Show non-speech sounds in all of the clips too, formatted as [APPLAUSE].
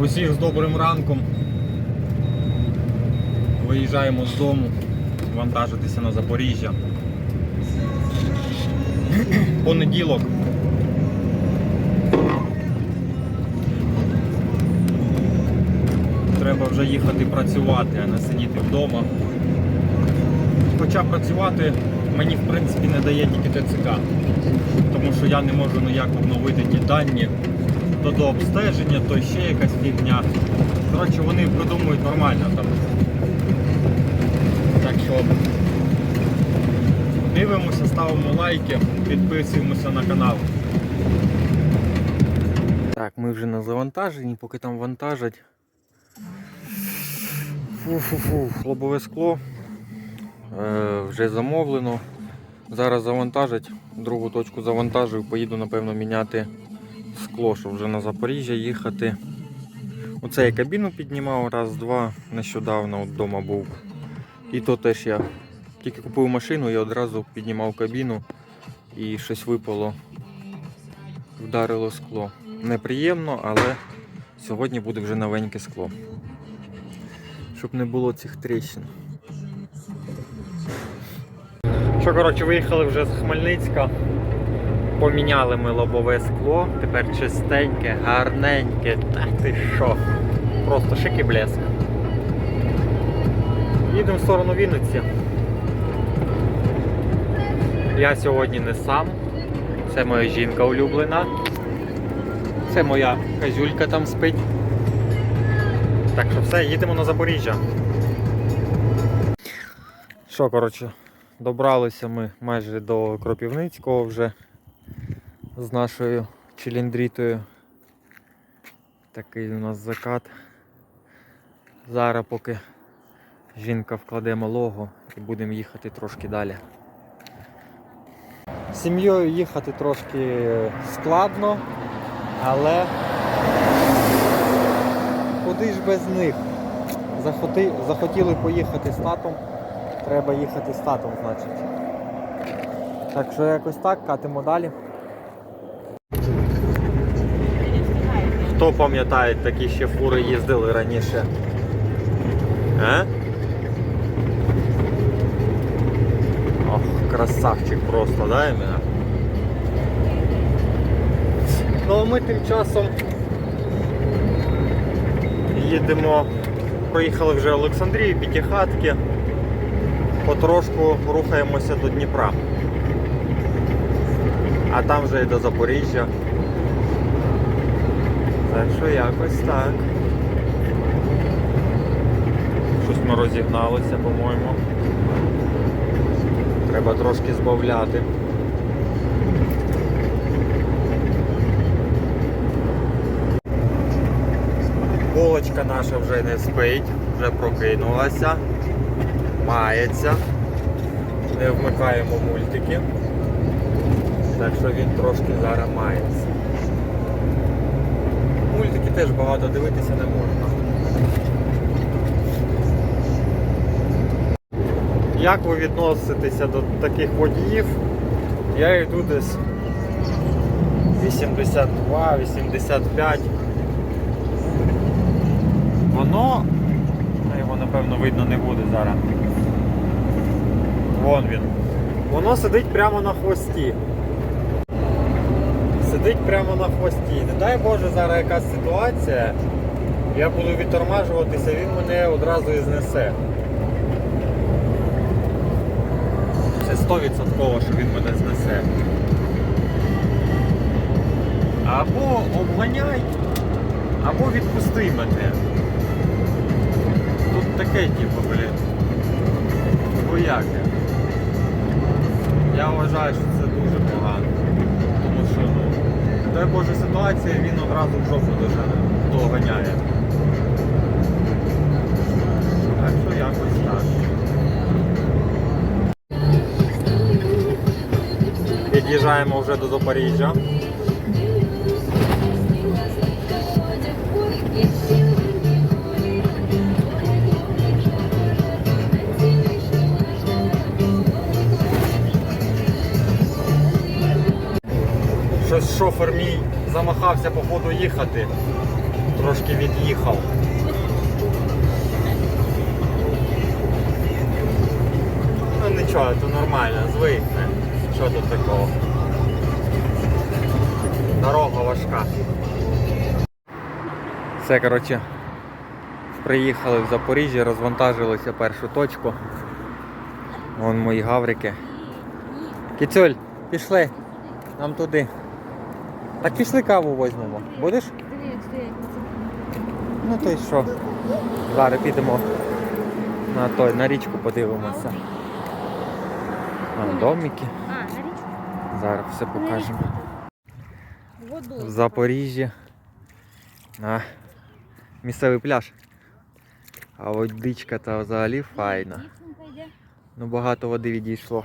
Усіх з добрим ранком. Виїжджаємо з дому, вантажитися на Запоріжжя. Понеділок. Треба вже їхати працювати, а не сидіти вдома. Хоча працювати мені в принципі не дає тільки ТЦК, тому що я не можу ніяк обновити ті дані то до обстеження, то ще якась фігня. Коротше, вони придумують нормально там. Так що дивимося, ставимо лайки, підписуємося на канал. Так, ми вже на завантаженні, поки там вантажать. Фу-фу-фу, лобове скло. Е, вже замовлено. Зараз завантажать, другу точку завантажив, поїду, напевно, міняти скло, щоб вже на Запоріжжя їхати. Оце я кабіну піднімав раз-два, нещодавно от вдома був. І то теж я тільки купив машину і одразу піднімав кабіну і щось випало, вдарило скло. Неприємно, але сьогодні буде вже новеньке скло. Щоб не було цих тріщин. Що, коротше, виїхали вже з Хмельницька. Поміняли ми лобове скло, тепер чистеньке, гарненьке. Та ти що? Просто шик і блеск. Їдемо в сторону Вінниці. Я сьогодні не сам. Це моя жінка улюблена. Це моя казюлька там спить. Так що все, їдемо на Запоріжжя. Що, коротше, добралися ми майже до Кропівницького вже з нашою чиліндрітою. Такий у нас закат. Зараз поки жінка вкладе малого і будемо їхати трошки далі. Сім'єю їхати трошки складно, але куди ж без них? Захоти... Захотіли поїхати з татом, треба їхати з татом, значить. Так що якось так, катимо далі. Хто пам'ятає, такі ще фури їздили раніше? Е? Ох, красавчик просто, да, іменно? Ну а ми тим часом їдемо, проїхали вже Олександрію, П'ятихатки, потрошку рухаємося до Дніпра. А там вже і до Запоріжжя. Так що якось так. Щось ми розігналися, по-моєму. Треба трошки збавляти. Булочка наша вже не спить, вже прокинулася, мається. Не вмикаємо мультики. Так що він трошки зараз мається. Мультики теж багато дивитися не можна. Як ви відноситеся до таких водіїв? Я йду десь 82-85. Воно, його напевно видно не буде зараз. Вон він. Воно сидить прямо на хвості. Сидить прямо на хвості. Не дай Боже, зараз якась ситуація. Я буду відтормажуватися, він мене одразу і знесе. Це 100% що він мене знесе. Або обганяй, або відпусти мене. Тут таке, типу, блін. Бояке. Я вважаю, що це дуже погано. Дай Боже ситуація, він одразу в жопу дуже доганяє. Так що якось так. Під'їжджаємо вже до Запоріжжя. Щось шофер мій замахався по ходу їхати. Трошки від'їхав. Ну нічого, це нормально, звикне. Що тут такого? Дорога важка. Все, коротше, приїхали в Запоріжжя, розвантажилися першу точку. Вон мої гаврики. Кіцюль, пішли. Нам туди. Так пішли каву візьмемо. Будеш? Ну то й що? Зараз підемо на той, на річку подивимося. Домики. А, річку. Зараз все покажемо. В Запоріжжі на місцевий пляж. А водичка та взагалі файна. Ну багато води відійшло.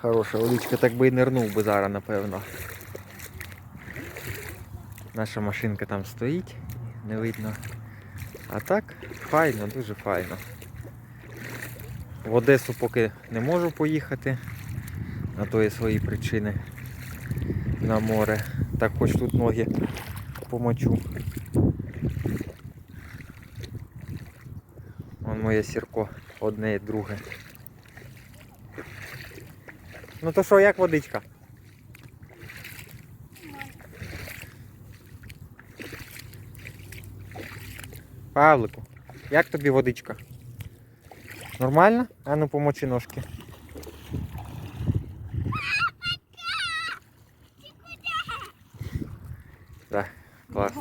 Хороша водичка, так би і нирнув би зараз, напевно. Наша машинка там стоїть, не видно. А так, файно, дуже файно. В Одесу поки не можу поїхати, на то є свої причини на море. Так хоч тут ноги помочу. Вон моє сірко, одне і друге. Ну то що, як водичка? Павлику, як тобі водичка? Нормально? А ну помочи ножки. Так, клас.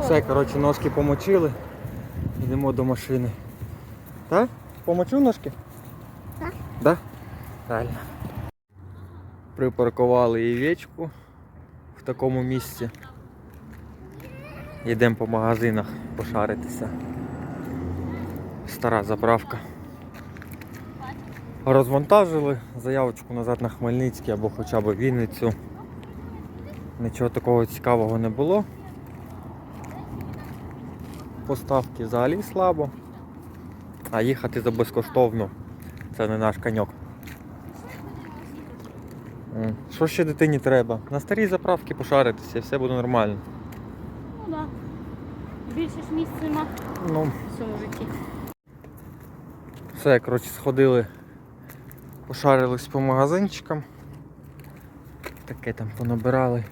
Все, коротше, ножки помочили. Йдемо до машини. Так? Помочив ножки? Так. Да? Правильно. Припаркували яєчку в такому місці. Йдемо по магазинах пошаритися. Стара заправка. Розвантажили заявочку назад на Хмельницький або хоча б Вінницю. Нічого такого цікавого не було. Поставки взагалі слабо. А їхати за безкоштовно це не наш коньок. Що ще дитині треба? На старій заправці пошаритися, все буде нормально. Ж місця нема Ну, в цьому житті. все, коротше, сходили, пошарились по магазинчикам. Таке там понабирали.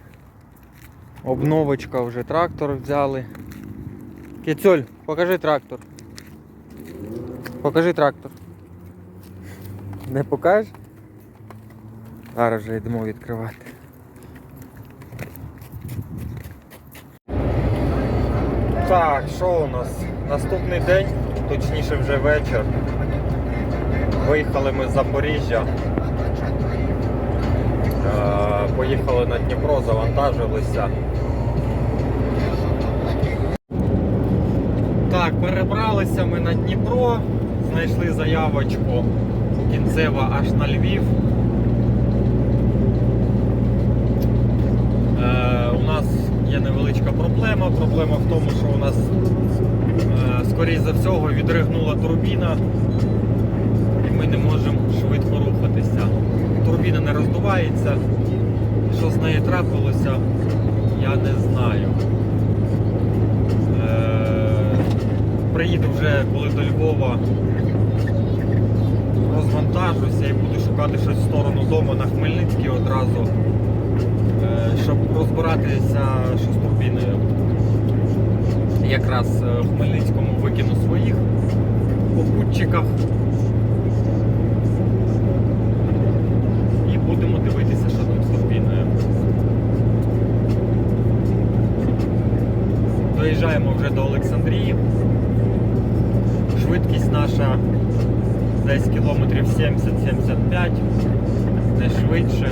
Обновочка вже трактор взяли. Кіцюль, покажи трактор. Покажи трактор. Не покажеш? Зараз вже йдемо відкривати. Так, що у нас? Наступний день, точніше вже вечір. Виїхали ми з Запоріжжя. Е, Поїхали на Дніпро, завантажилися. Так, перебралися ми на Дніпро, знайшли заявочку кінцева аж на Львів. Е, у нас є невеличка проблема. Проблема в тому, що у нас, е, скоріш за всього, відригнула турбіна і ми не можемо швидко рухатися. Турбіна не роздувається. Що з нею трапилося, я не знаю. Е, приїду вже коли до Львова, розвантажуся і буду шукати щось в сторону дому на Хмельницький одразу, щоб розбиратися, що з турбіною. Якраз е, в Хмельницькому викину своїх попутчиках. І будемо дивитися, що там з турбіною. Доїжджаємо вже до Олександрії. Швидкість наша десь кілометрів 70-75, не швидше.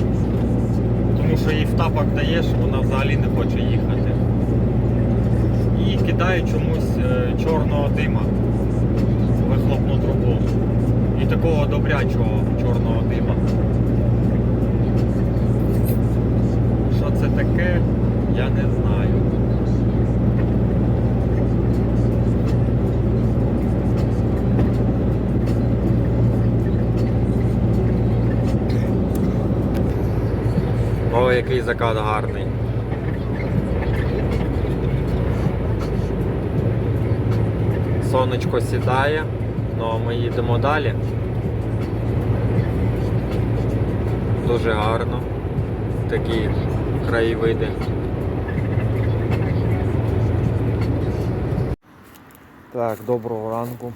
Тому що їй в тапок даєш, вона взагалі не хоче їхати. І кидає чомусь е, чорного дима вихлопну трубу. І такого добрячого чорного дима. Що це таке, я не знаю. Який закат гарний. Сонечко сідає, ну а ми їдемо далі. Дуже гарно. Такі краєвиди. Так, доброго ранку.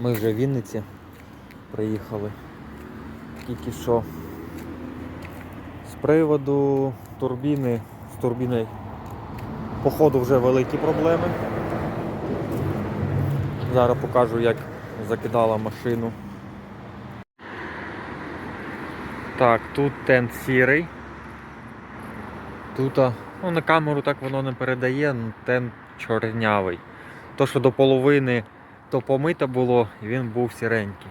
Ми вже в Вінниці приїхали. Тільки що приводу турбіни, з турбіною походу вже великі проблеми. Зараз покажу, як закидала машину. Так, тут тент сірий. Тут, ну на камеру так воно не передає, ну тент чорнявий. То, що до половини то помите було, він був сіренький.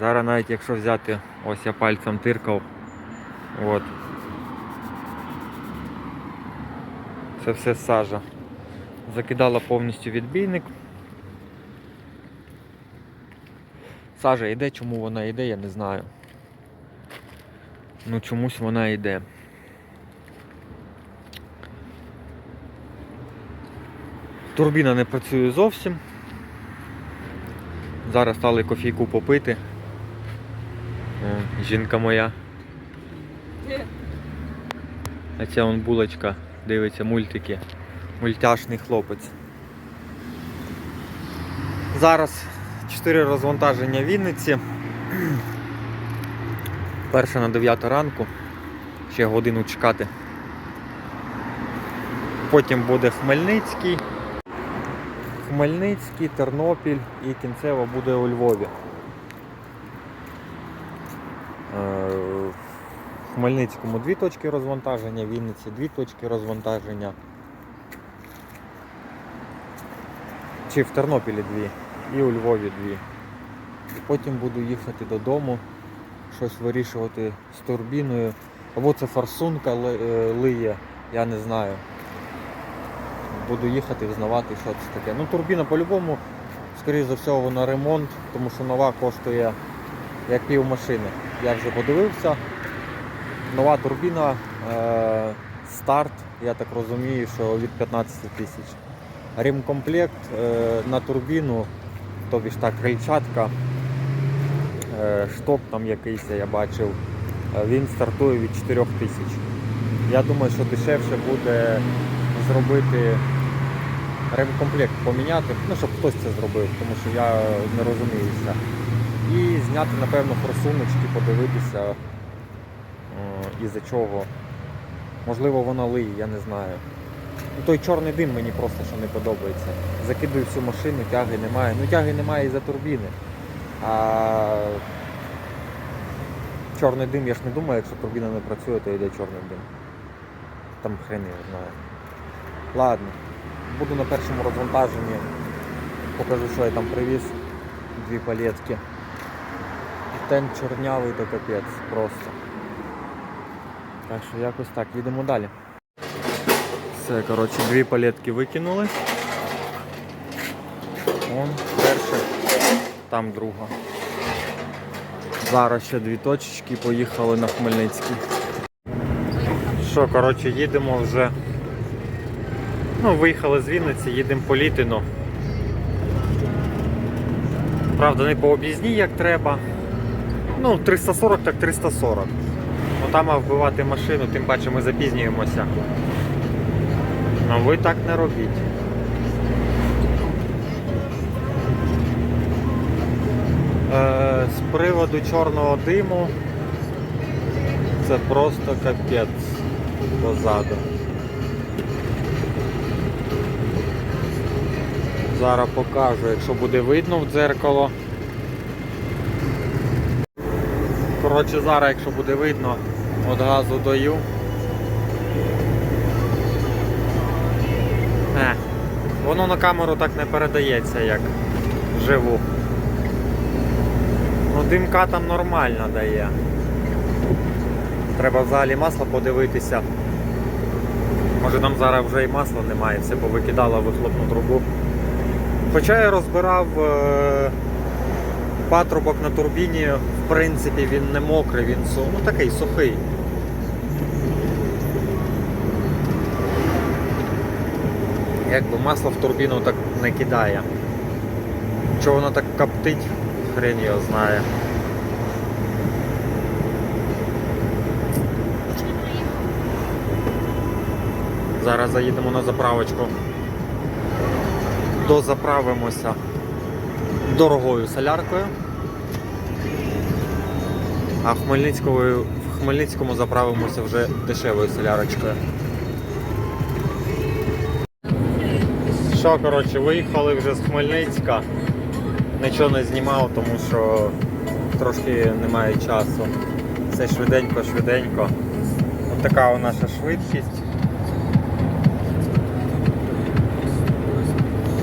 Зараз навіть якщо взяти, ось я пальцем тиркав. От. Це все сажа. Закидала повністю відбійник. Сажа йде, чому вона йде, я не знаю. Ну чомусь вона йде. Турбіна не працює зовсім. Зараз стали кофійку попити. О, жінка моя. [LAUGHS] А ця он булочка дивиться мультики. Мультяшний хлопець. Зараз 4 розвантаження Вінниці. [CLEARS THROAT] Перше на 9 ранку. Ще годину чекати. Потім буде Хмельницький. Хмельницький, Тернопіль і кінцево буде у Львові. Хмельницькому дві точки розвантаження, в Вінниці дві точки розвантаження. Чи в Тернопілі дві, і у Львові дві. Потім буду їхати додому, щось вирішувати з турбіною. Або це форсунка е, лиє, я не знаю. Буду їхати, взнавати, що це таке. Ну, турбіна по-любому, скоріше за все, вона ремонт, тому що нова коштує як пів машини. Я вже подивився. Нова турбіна, е, старт, я так розумію, що від 15 тисяч. Ремкомплект е, на турбіну, тобі ж так, крильчатка, е, шток там якийсь я бачив, він стартує від 4 тисяч. Я думаю, що дешевше буде зробити ремкомплект поміняти, ну щоб хтось це зробив, тому що я не розуміюся. І зняти, напевно, форсуночки, подивитися, із-за чого. Можливо, вона лиє, я не знаю. Ну, той чорний дим мені просто що не подобається. Закидую всю машину, тяги немає. Ну тяги немає із-за турбіни. А чорний дим, я ж не думаю, якщо турбіна не працює, то йде чорний дим. Там хрен його знає. Ладно, буду на першому розвантаженні. Покажу, що я там привіз. Дві палетки. І тент чорнявий то капець просто. Так що якось так, їдемо далі. Все, коротше, дві палетки викинули. Вон перша, там друга. Зараз ще дві точечки, поїхали на Хмельницький. Що, коротше, їдемо вже. Ну, виїхали з Вінниці, їдемо по Літину. Правда, не по об'їзній, як треба. Ну, 340 так 340. А вбивати машину, тим паче ми запізнюємося. Ну ви так не робіть. Е, з приводу чорного диму це просто капець позаду. Зараз покажу, якщо буде видно в дзеркало. Коротше, зараз, якщо буде видно, от газу даю. Е, воно на камеру так не передається, як вживу. Ну, димка там нормально дає. Треба взагалі масло подивитися. Може там зараз вже і масла немає, все повикидало вихлопну трубу. Хоча я розбирав е, патрубок на турбіні, в принципі, він не мокрий, він су... ну, такий сухий. Якби масло в турбіну так не кидає. Чого вона так коптить, хрен його знає. Зараз заїдемо на заправочку. Дозаправимося дорогою соляркою. А в Хмельницькому, в Хмельницькому заправимося вже дешевою солярочкою. Що, коротше, виїхали вже з Хмельницька. Нічого не знімав, тому що трошки немає часу. Все швиденько, швиденько. Ось така у наша швидкість.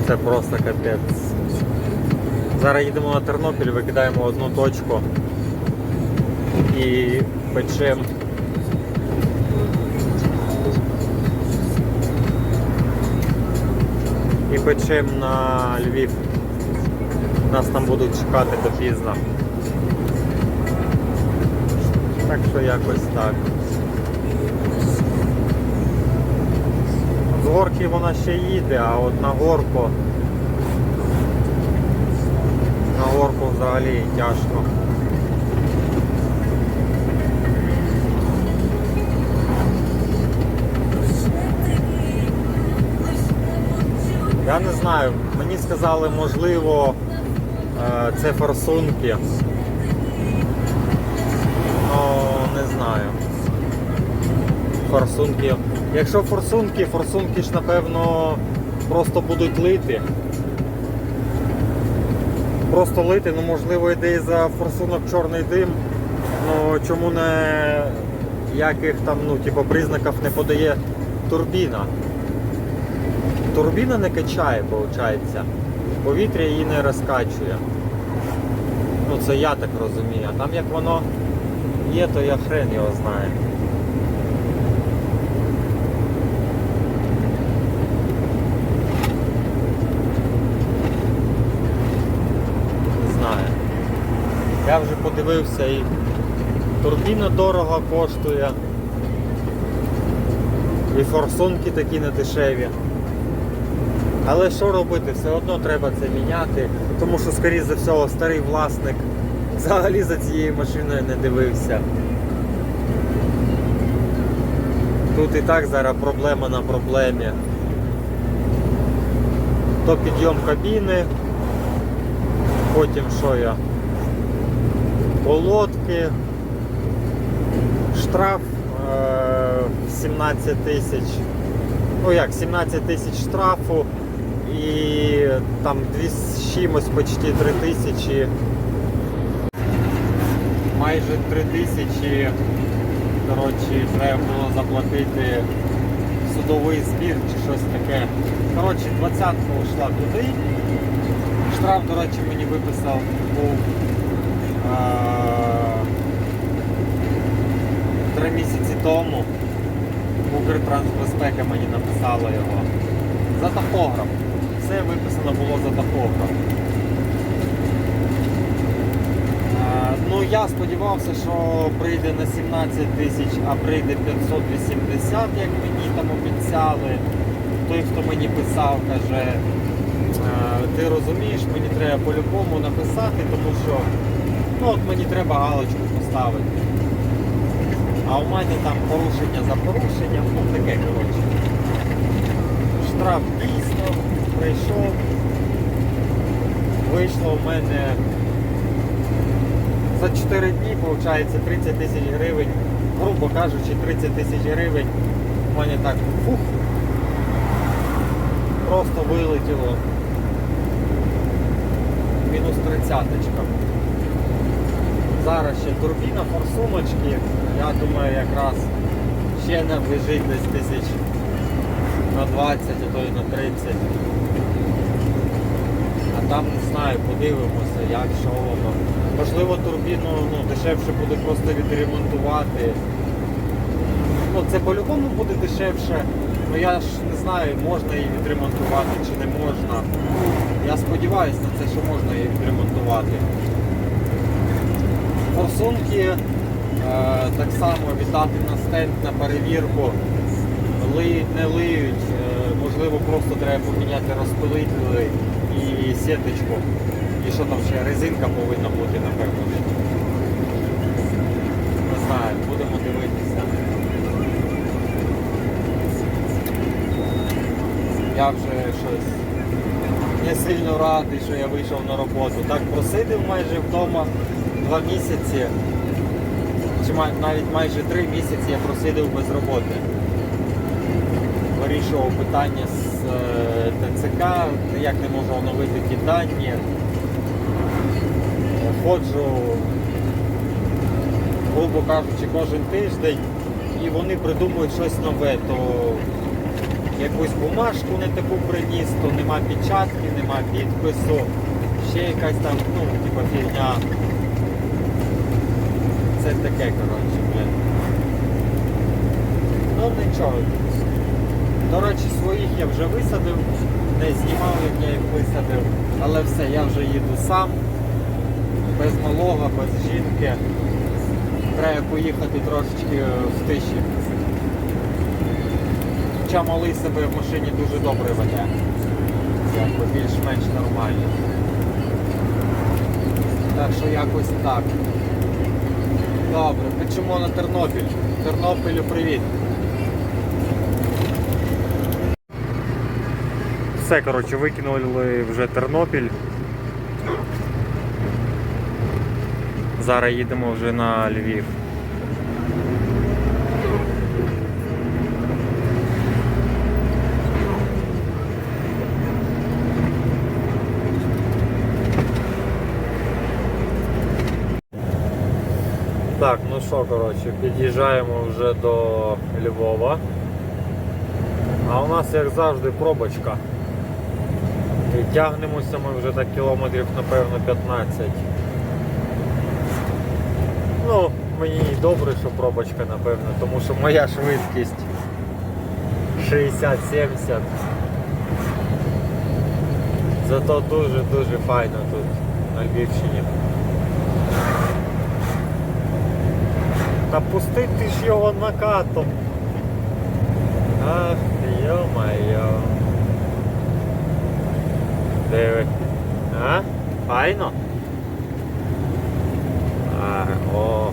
Це просто капець. Зараз їдемо на Тернопіль, викидаємо одну точку і печемо. І печемо на Львів. Нас там будуть чекати допізно. Так що якось так. З горки вона ще їде, а от на горку. На горку взагалі тяжко. Я не знаю, мені сказали, можливо, е, це форсунки. Ну, не знаю. Форсунки. Якщо форсунки, форсунки ж напевно просто будуть лити. Просто лити, ну можливо йде і за форсунок чорний дим. Ну чому не яких там ну, типу, признаків не подає турбіна? Турбіна не качає, виходить. Повітря її не розкачує. Ну це я так розумію. А там як воно є, то я хрен його знає. Не знаю. Я вже подивився і турбіна дорого коштує. І форсунки такі не дешеві. Але що робити? Все одно треба це міняти, тому що, скоріше за всього, старий власник взагалі за цією машиною не дивився. Тут і так зараз проблема на проблемі. То підйом кабіни, потім що я? Колодки, штраф е, 17 тисяч. Ну як, 17 тисяч штрафу і там 2 з чимось почти 3 тисячі. Майже 3 тисячі. Коротше, треба було заплатити судовий збір чи щось таке. Коротше, 20-го йшла туди. Штраф, до речі, мені виписав був три місяці тому. Укртрансбезпека мені написала його. За тахограф. Все виписано було за тахограф. Е, Ну я сподівався, що прийде на 17 тисяч, а прийде 580, як мені там обіцяли. Той, хто мені писав, каже, «Е, ти розумієш, мені треба по-любому написати, тому що ну, от мені треба галочку поставити. А у мене там порушення за порушенням, ну таке, коротше. Штраф дійсно прийшов. Вийшло в мене за 4 дні, виходить, 30 тисяч гривень, грубо кажучи, 30 тисяч гривень. У мене так фух. Просто вилетіло. Мінус тридцяточка. Зараз ще турбіна, форсуночки. Я думаю, якраз ще не влежить десь тисяч на 20, а то і на 30. Там не знаю, подивимося, як, що воно. Можливо, турбіну ну, дешевше буде просто відремонтувати. Ну, це по-любому буде дешевше. Ну я ж не знаю, можна її відремонтувати чи не можна. Я сподіваюся на це, що можна її відремонтувати. Форсунки е, так само віддати на стенд на перевірку. Лиють, не лиють, е, можливо, просто треба поміняти розпилителі і сіточку. І що там ще резинка повинна бути, напевно. Не знаю, будемо дивитися. Я вже щось не сильно радий, що я вийшов на роботу. Так просидів майже вдома два місяці, чи навіть майже три місяці я просидів без роботи. Вирішував питання з ТЦК, ніяк не можу оновити ті дані. Ходжу, грубо кажучи, кожен тиждень і вони придумують щось нове, то якусь бумажку не таку приніс, то нема печатки, нема підпису, ще якась там, ну, типа фігня. Це таке, коротше, блін. Ну нічого. До речі, своїх я вже висадив, не знімав, як я їх висадив, але все, я вже їду сам, без малого, без жінки. Треба поїхати трошечки в тиші. Хоча малий себе в машині дуже добре веде. Якби більш-менш нормально. Так що якось так. Добре, печемо на Тернопіль. Тернопілю привіт. Все, коротше, викинули вже Тернопіль. Зараз їдемо вже на Львів. Так, ну що, коротше, під'їжджаємо вже до Львова. А у нас, як завжди, пробочка. Тягнемося ми вже так кілометрів, напевно, 15. Ну, мені і добре, що пробочка, напевно, тому що моя швидкість 60-70. Зато дуже-дуже файно тут на Львівщині. Та пусти ти ж його накатом. Ах, Диви. А? Файно? А, о.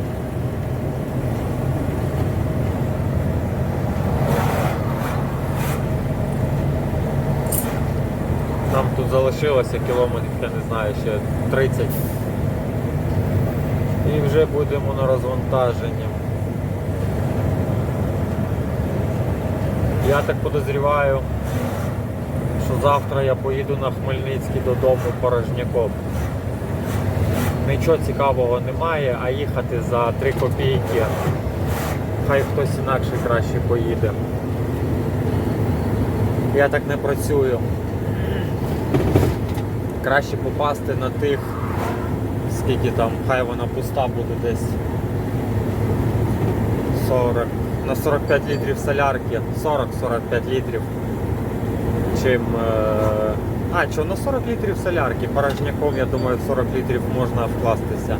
Нам тут залишилося кілометрів, я не знаю, ще 30. І вже будемо на розвантаженні. Я так подозріваю, що завтра я поїду на Хмельницький додому порожняком. Нічого цікавого немає, а їхати за 3 копійки. Хай хтось інакше краще поїде. Я так не працюю. Краще попасти на тих, скільки там, хай вона пуста буде десь 40, на 45 літрів солярки, 40-45 літрів. Чим. Е... А, що, на 40 літрів солярки, порожняком, я думаю, 40 літрів можна вкластися.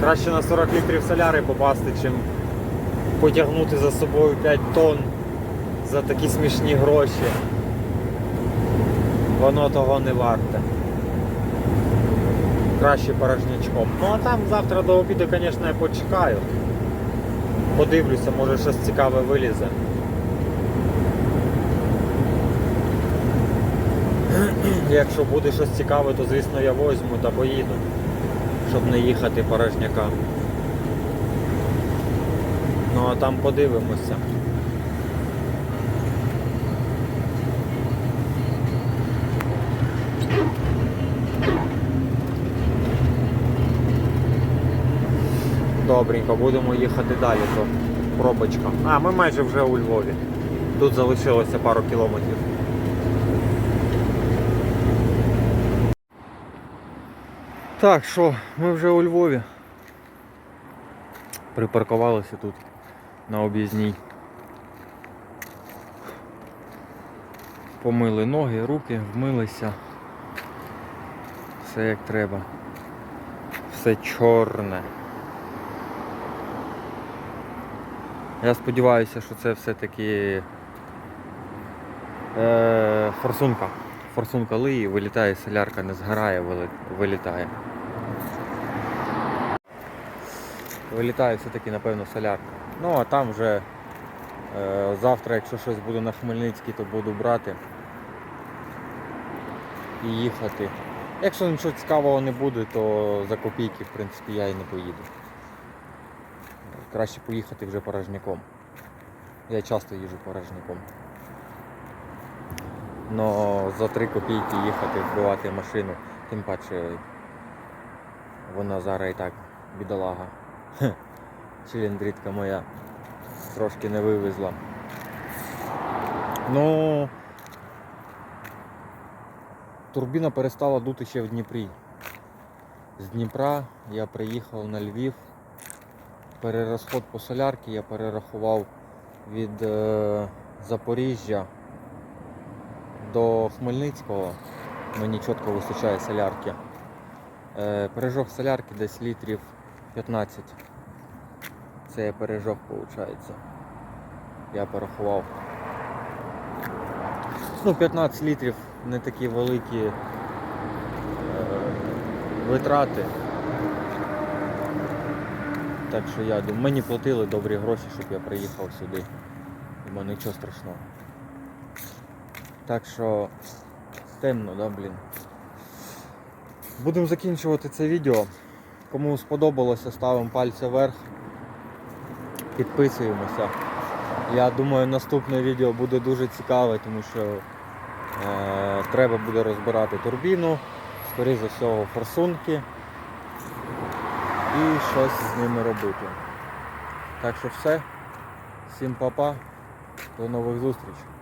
Краще на 40 літрів соляри попасти, чим потягнути за собою 5 тонн за такі смішні гроші. Воно того не варте. Краще порожнячком. Ну а там завтра до обіду, звісно, я почекаю. Подивлюся, може щось цікаве вилізе. [CLEARS THROAT] Якщо буде щось цікаве, то звісно я возьму та поїду, щоб не їхати порожняка. Ну а там подивимося. Добренько, будемо їхати далі, то пробочка. А, ми майже вже у Львові. Тут залишилося пару кілометрів. Так, що, ми вже у Львові. Припаркувалися тут на об'їзній. Помили ноги, руки, вмилися. Все як треба. Все чорне. Я сподіваюся, що це все-таки е, форсунка. форсунка лиє, вилітає солярка, не згорає, вилітає. Вилітає все-таки, напевно, солярка. Ну а там вже е, завтра, якщо щось буде на Хмельницький, то буду брати і їхати. Якщо нічого цікавого не буде, то за копійки, в принципі, я і не поїду. Краще поїхати вже порожняком. Я часто їжджу порожняком. Но за 3 копійки їхати, вбивати машину, тим паче вона зараз і так бідолага. Хе, Чиліндрітка моя трошки не вивезла. Ну турбіна перестала дути ще в Дніпрі. З Дніпра я приїхав на Львів. Перерозход по солярки я перерахував від е, Запоріжжя до Хмельницького. Мені чітко вистачає солярки. Е, пережог солярки десь літрів 15. Це я пережог, виходить. Я порахував. Ну, 15 літрів не такі великі е, витрати. Так що я думаю, мені платили добрі гроші, щоб я приїхав сюди. Бо нічого страшного. Так що темно, да, блін. Будемо закінчувати це відео. Кому сподобалося, ставимо пальці вверх. Підписуємося. Я думаю, наступне відео буде дуже цікаве, тому що е, треба буде розбирати турбіну, скоріше за всього форсунки і щось з ними робити. Так що все. Всім па-па. До нових зустрічей.